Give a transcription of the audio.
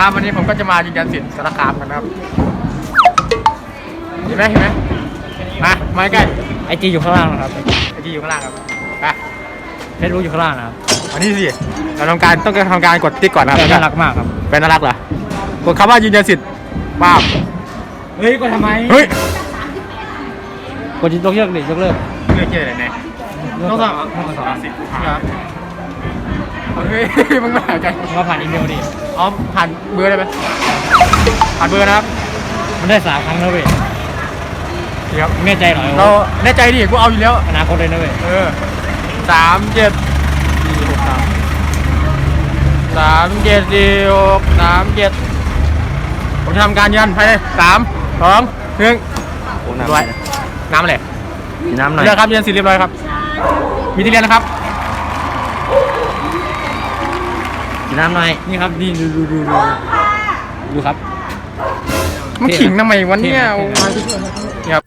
นะครับวันนี้ผมก็จะมายืนยันสิทธิ์สารคามกันนะครับ เห็นไหมเห็นไหมมามาใกล้ไอจีอยู่ข้างล่างนะครับไอจีอยู่ข้างล่างครับไปเฟซบุ๊กอยู่ข้างล่างนะครับอันนี้สิเราทำการต้องทำการกดติ๊กก่อนนะครับแต่น่ารักมากครับเป็นน่ารักเหรอกดคำว่ายืนยันสิทธิ์ป้าบเฮ้ยก็ทำไมเฮ้ยกดยกเลิกดิยกเลิกเรื่องเกี่ยวอะไรเนี่ยต้องสั่งต้องสั่ง เฮ้ยมึงมาหากันมาผ่านอีเมลดิ อ๋อผ่านเบอร์ได้ไหมผ่านเบอร์นะครับ มันได้สามครั้งแล้วเว้ยนี่ครับแน่ใจหน่อยเราแน่ใจดิกูเอาอยู่แล้ว อนาคตเลยนะเว้ย เออสามเจ็ดสี่หกสามสามเจ็ดสี่หกสามเจ็ดผมจะทำการยันภายในสามสองหนึ่งด้วยน้ำอะไร มีน้ำหน่อยเรียบครับยันสิเรียบร้อยครับ มีที่เรียนนะครับ น้ำหน่อยนี่ครับนี่ดูดูดูดูดูครับ มันขิงทำไมวันเนี้ยเท่ไหมนี่ครับ